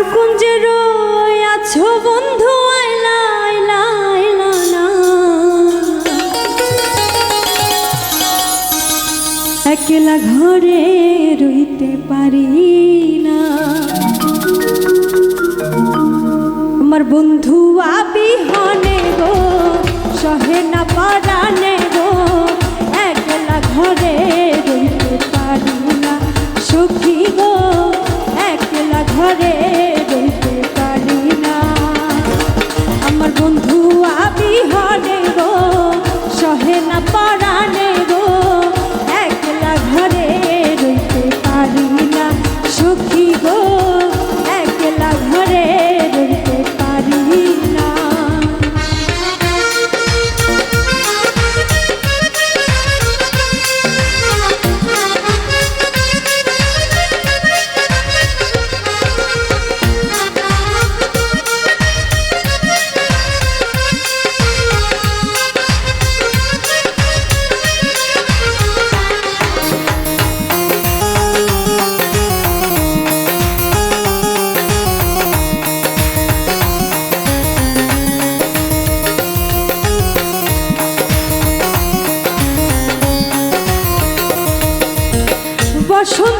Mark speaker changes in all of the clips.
Speaker 1: আশার কুঞ্জে রই আছো বন্ধু আইলা আইলা না একলা ঘরে রইতে পারি না। আমার বন্ধু আবি হনে গো, সহে না পারানে গো। একলা ঘরে রইতে পারি না, সুখী গো, একলা ঘরে başın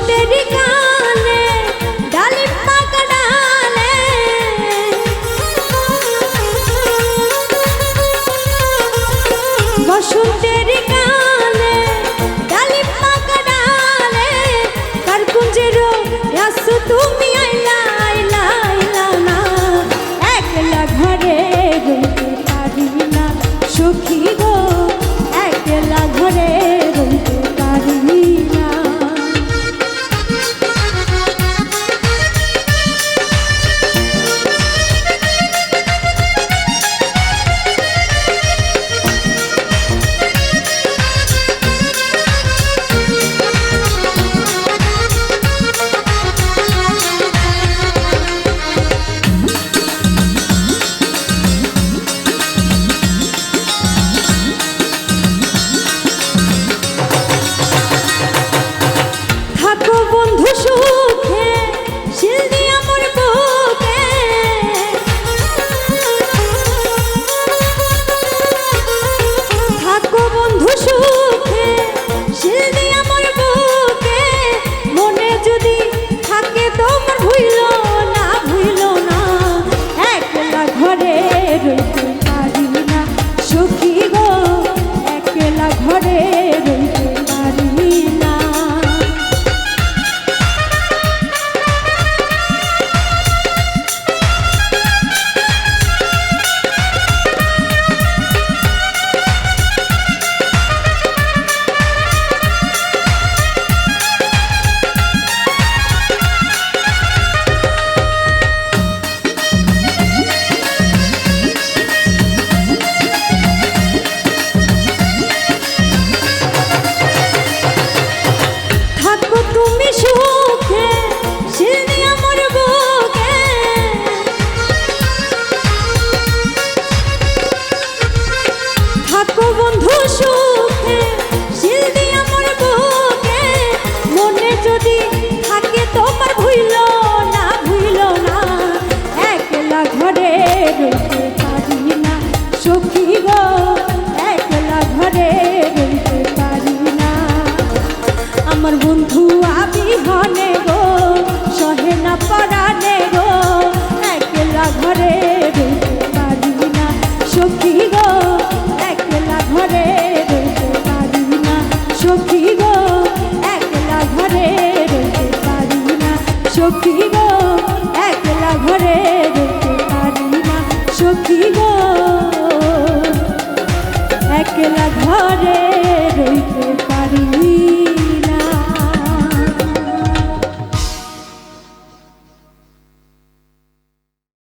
Speaker 1: রইতে গো একলা ঘরে আমার বন্ধু আমি হনে গো, সহে না গো, একলা ঘরে রইতে পারি না। সখী গো, একলা ঘরে রইতে পারি গো, একলা ঘরে রইতে না। সখী